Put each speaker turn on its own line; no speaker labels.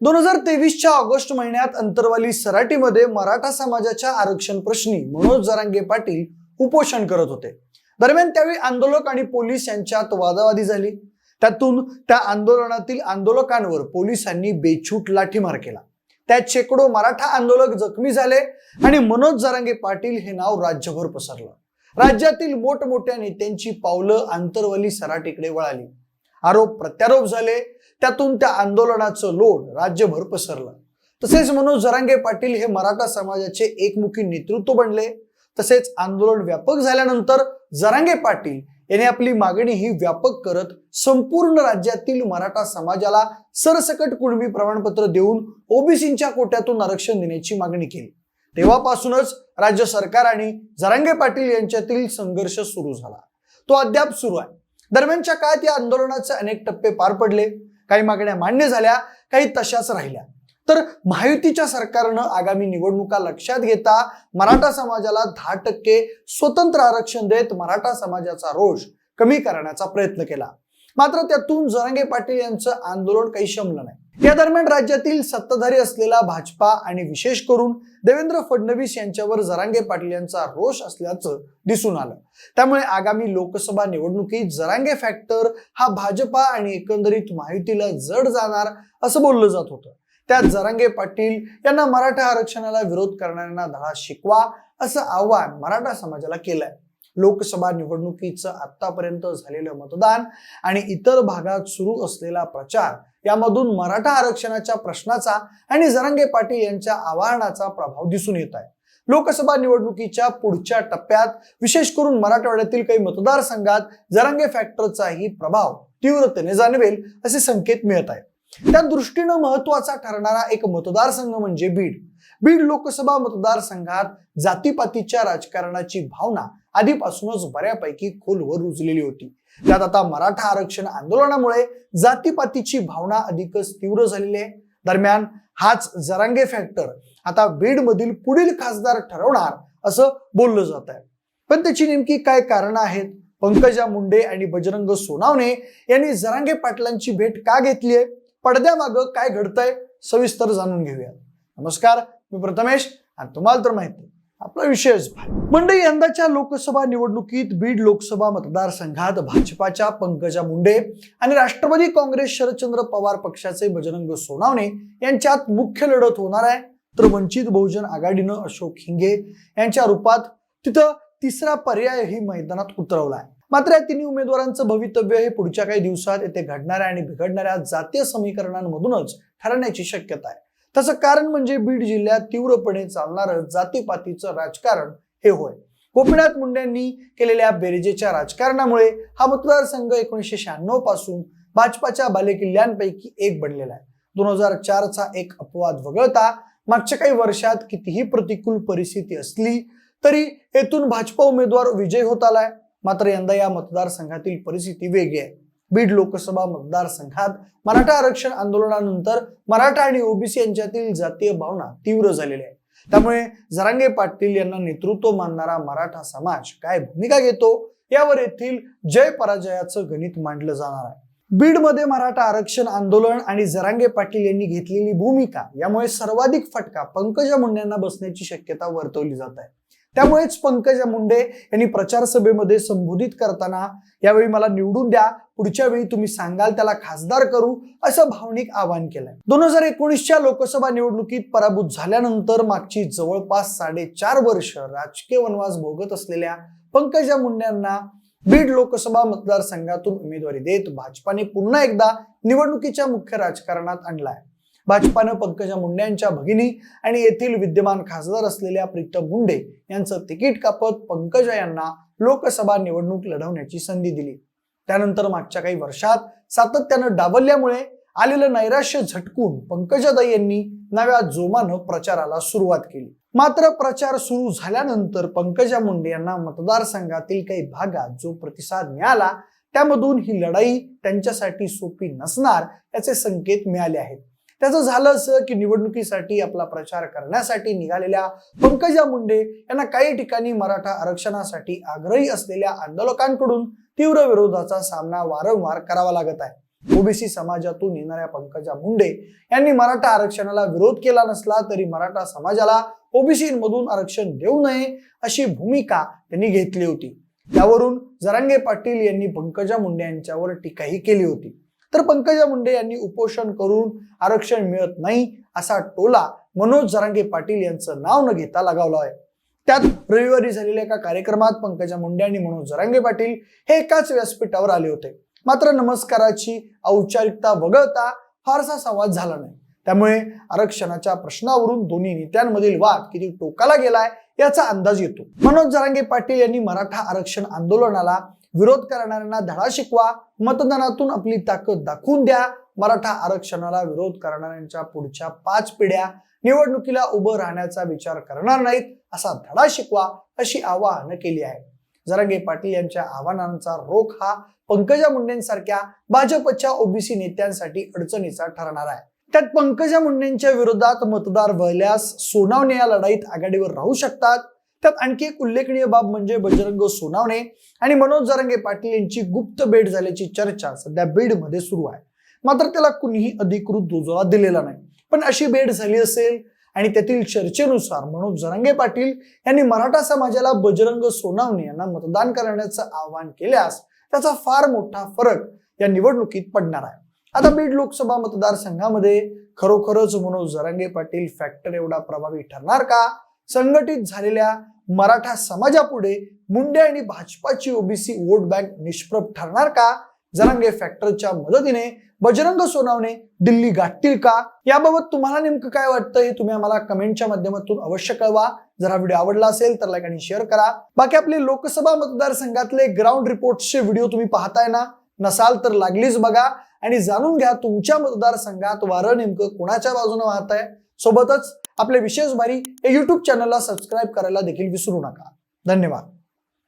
दोन हजार तेवीसच्या ऑगस्ट महिन्यात अंतरवाली सराटीमध्ये मराठा समाजाच्या आरक्षण प्रश्नी मनोज जरांगे पाटील उपोषण करत होते. दरम्यान त्यावेळी आंदोलक आणि पोलीस यांच्यात वादावादी झाली. त्यातून त्या आंदोलनातील आंदोलकांवर पोलिसांनी बेछूट लाठीमार केला. त्यात शेकडो मराठा आंदोलक जखमी झाले आणि मनोज जरांगे पाटील हे नाव राज्यभर पसरलं. राज्यातील मोठमोठ्या नेत्यांची पावलं आंतरवली सराटीकडे वळाली. आरोप प्रत्यारोप झाले. त्यातून त्या आंदोलनाचं लोड राज्यभर पसरलं. तसेच मनोज जरांगे पाटील हे मराठा समाजाचे एकमुखी नेतृत्व बनले. तसेच आंदोलन व्यापक झाल्यानंतर जरांगे पाटील यांनी आपली मागणी ही व्यापक करत संपूर्ण राज्यातील मराठा समाजाला सरसकट कुणबी प्रमाणपत्र देऊन ओबीसींच्या कोट्यातून आरक्षण देण्याची मागणी केली. तेव्हापासूनच राज्य सरकार आणि जरांगे पाटील यांच्यातील संघर्ष सुरू झाला. तो अद्याप सुरू आहे. दरम्यानच्या काळात या आंदोलनाचे अनेक टप्पे पार पडले. काही मागण्या मान्य झाल्या काही तशाच राहिल्या. तर महायुतीच्या सरकारनं आगामी निवडणुका लक्षात घेता मराठा समाजाला दहा टक्के स्वतंत्र आरक्षण देत मराठा समाजाचा रोष कमी करण्याचा प्रयत्न केला. मात्र त्यातून जरांगे पाटील यांचं आंदोलन काही शमलं नाही. या दरम्यान राज्यातील सत्ताधारी असलेला भाजपा आणि विशेष करून देवेंद्र फडणवीस यांच्यावर जरांगे पाटील यांचा रोष असल्याचं दिसून आलं. त्यामुळे आगामी लोकसभा निवडणुकीत जरांगे फॅक्टर हा भाजपा आणि एकंदरीत महायुतीला जड जाणार असं बोललं जात होतं. त्यात जरांगे पाटील यांना मराठा आरक्षणाला विरोध करणाऱ्यांना धडा शिकवा असं आव्हान मराठा समाजाला केलंय. लोकसभा निवडणुकीचं आतापर्यंत झालेलं मतदान आणि इतर भागात सुरू असलेला प्रचार यामधून मराठा आरक्षणाच्या प्रश्नाचा आणि जरांगे पाटील यांच्या आवाहनाचा प्रभाव दिसून येत आहे. लोकसभा निवडणुकीच्या पुढच्या टप्प्यात विशेष करून मराठवाड्यातील काही मतदारसंघात जरांगे फॅक्टरचाही प्रभाव तीव्रतेने जाणवेल असे संकेत मिळत आहेत. त्या दृष्टीनं महत्त्वाचा ठरणारा एक मतदारसंघ म्हणजे बीड. बीड लोकसभा मतदारसंघात जातीपातीच्या राजकारणाची भावना आधीपासूनच बऱ्यापैकी खोलवर रुजलेली होती. त्यात आता मराठा आरक्षण आंदोलनामुळे जातीपातीची भावना अधिकच तीव्र झालेली आहे. दरम्यान हाच जरांगे फॅक्टर आता बीड मधील पुढील खासदार ठरवणार असं बोललं जात आहे. पण त्याची नेमकी काय कारण आहेत? पंकजा मुंडे आणि बजरंग सोनावणे यांनी जरांगे पाटलांची भेट का घेतली आहे? पडद्यामागं काय घडतंय? सविस्तर जाणून घेऊया नमस्कार मी प्रथमेश आणि तुम्हाला तर माहिती आपला विषयच भारी मंडळी यंदाच्या लोकसभा निवडणुकीत बीड लोकसभा मतदारसंघात भाजपाच्या पंकजा मुंडे आणि राष्ट्रवादी काँग्रेस शरदचंद्र पवार पक्षाचे बजरंग सोनावणे यांच्यात मुख्य लढत होणार आहे. तर वंचित बहुजन आघाडीनं अशोक हिंगे यांच्या रूपात तिथं तिसरा पर्यायही मैदानात उतरवला आहे. मात्र या तिन्ही उमेदवारांचं भवितव्य हे पुढच्या काही दिवसात येथे घडणाऱ्या आणि बिघडणाऱ्या जातीय समीकरणांमधूनच ठरण्याची शक्यता आहे. तसं कारण म्हणजे बीड जिल्ह्यात तीव्रपणे चालणारं जातीपातीचं राजकारण हे होय. गोपीनाथ मुंडेंनी केलेल्या बेरजेच्या राजकारणामुळे हा मतदारसंघ एकोणीसशे शहाण्णवपासून भाजपाच्या बालेकिल्ल्यांपैकी एक बनलेला आहे. दोन हजार चारचा एक अपवाद वगळता मागच्या काही वर्षात कितीही प्रतिकूल परिस्थिती असली तरी येथून भाजपा उमेदवार विजय होत आलाय. मात्र यंदा या मतदारसंघातील परिस्थिती वेगळी आहे. बीड लोकसभा मतदारसंघात मराठा आरक्षण आंदोलनानंतर मराठा आणि ओबीसी यांच्यातील जातीय भावना तीव्र झालेल्या आहेत. त्यामुळे जरांगे पाटील यांना नेतृत्व मानणारा मराठा समाज काय भूमिका घेतो यावर येथील जय पराजयाचं गणित मांडलं जाणार आहे. बीडमध्ये मराठा आरक्षण आंदोलन आणि जरांगे पाटील यांनी घेतलेली भूमिका यामुळे सर्वाधिक फटका पंकजा मुंडेंना बसण्याची शक्यता वर्तवली जात आहे. त्यामुळेच पंकजा मुंडे यांनी प्रचार सभेमध्ये संबोधित करताना यावेळी मला निवडून द्या पुढच्या वेळी तुम्ही सांगाल त्याला खासदार करू असं भावनिक आवाहन केलंय. दोन हजार एकोणीसच्या लोकसभा निवडणुकीत पराभूत झाल्यानंतर मागची जवळपास साडेचार वर्ष राजकीय वनवास भोगत असलेल्या पंकजा मुंडेंना बीड लोकसभा मतदारसंघातून उमेदवारी देत भाजपाने पुन्हा एकदा निवडणुकीच्या मुख्य राजकारणात आणलाय. भाजपानं पंकजा मुंडे यांच्या भगिनी आणि येथील विद्यमान खासदार असलेल्या प्रीतम मुंडे यांचं तिकीट कापत पंकजा यांना लोकसभा निवडणूक लढवण्याची संधी दिली. त्यानंतर मागच्या काही वर्षात सातत्यानं डावलल्यामुळे आलेलं नैराश्य झटकून पंकजाताई यांनी नव्या जोमानं प्रचाराला सुरुवात केली. मात्र प्रचार सुरू झाल्यानंतर पंकजा मुंडे यांना मतदारसंघातील काही भागात जो प्रतिसाद मिळाला त्यामधून ही लढाई त्यांच्यासाठी सोपी नसणार याचे संकेत मिळाले आहेत. त्याचं झालं असं की निवडणुकीसाठी आपला प्रचार करण्यासाठी निघालेल्या पंकजा मुंडे यांना काही ठिकाणी मराठा आरक्षणासाठी आग्रही असलेल्या आंदोलकांकडून तीव्र विरोधाचा सामना वारंवार करावा लागत आहे. ओबीसी समाजातून येणाऱ्या पंकजा मुंडे यांनी मराठा आरक्षणाला विरोध केला नसला तरी मराठा समाजाला ओबीसीमधून आरक्षण देऊ नये अशी भूमिका त्यांनी घेतली होती. त्यावरून जरांगे पाटील यांनी पंकजा मुंडे यांच्यावर टीकाही केली होती. तर पंकजा मुंडे यांनी उपोषण करून आरक्षण मिळत नाही असा टोला मनोज जरांगे पाटील यांचं नाव न घेता लगावला आहे. त्यात रविवारी झालेल्या एका कार्यक्रमात पंकजा मुंडे आणि मनोज जरांगे पाटील हे एकाच व्यासपीठावर आले होते. मात्र नमस्काराची औपचारिकता वगळता फारसा संवाद झाला नाही. त्यामुळे आरक्षणाच्या प्रश्नावरून दोन्ही नेत्यांमधील वाद किती टोकाला गेलाय याचा अंदाज येतो. मनोज जरांगे पाटील यांनी मराठा आरक्षण आंदोलनाला विरोध करणाऱ्यांना धडा शिकवा मतदानातून आपली ताकद दाखवून द्या. मराठा आरक्षणाला विरोध करणाऱ्यांच्या पुढच्या पाच पिढ्या निवडणुकीला उभं राहण्याचा विचार करणार नाहीत असा धडा शिकवा अशी आवाहनं केली आहे. जरांगे पाटील यांच्या आव्हानांचा रोख हा पंकजा मुंडेंसारख्या भाजपच्या ओबीसी नेत्यांसाठी अडचणीचा ठरणार आहे. त्यात पंकजा मुंडेंच्या विरोधात मतदार वळल्यास सोनावणे या लढाईत आघाडीवर राहू शकतात. त्यात आणखी एक उल्लेखनीय बाब म्हणजे बजरंग सोनावणे आणि मनोज जरंगे पाटील यांची गुप्त भेट झाल्याची चर्चा सध्या बीडमध्ये सुरू आहे. मात्र त्याला कुणीही अधिकृत दुजोरा दिलेला नाही. पण अशी भेट झाली असेल आणि त्यातील चर्चेनुसार मनोज जरांगे पाटील यांनी मराठा समाजाला बजरंग सोनावणे यांना मतदान करण्याचं आवाहन केल्यास त्याचा फार मोठा फरक या निवडणुकीत पडणार आहे. आता बीड लोकसभा मतदारसंघामध्ये खरोखरच मनोज जरांगे पाटील फॅक्टर एवढा प्रभावी ठरणार का? संघटित झालेल्या मराठा समाजापुढे मुंडे आणि भाजपाची ओबीसी वोट बँक निष्प्रभ ठरणार का? जरांगे फॅक्टरच्या मदतीने बजरंग सोनावणे दिल्ली गाठतील का? याबाबत तुम्हाला नेमकं काय वाटतं हे तुम्ही आम्हाला कमेंटच्या माध्यमातून अवश्य कळवा. जर हा व्हिडिओ आवडला असेल तर लाईक आणि शेअर करा. बाकी आपले लोकसभा मतदारसंघातले ग्राउंड रिपोर्टचे व्हिडिओ तुम्ही पाहताय ना? नसाल तर लागलीच बघा. आणि जाणून घ्या तुमच्या मतदारसंघात वारं नेमकं कोणाच्या बाजूने वाहत आहे सोबतच आपले विशेष भारी या युट्यूब चॅनलला सबस्क्राईब करायला देखील विसरू नका. धन्यवाद.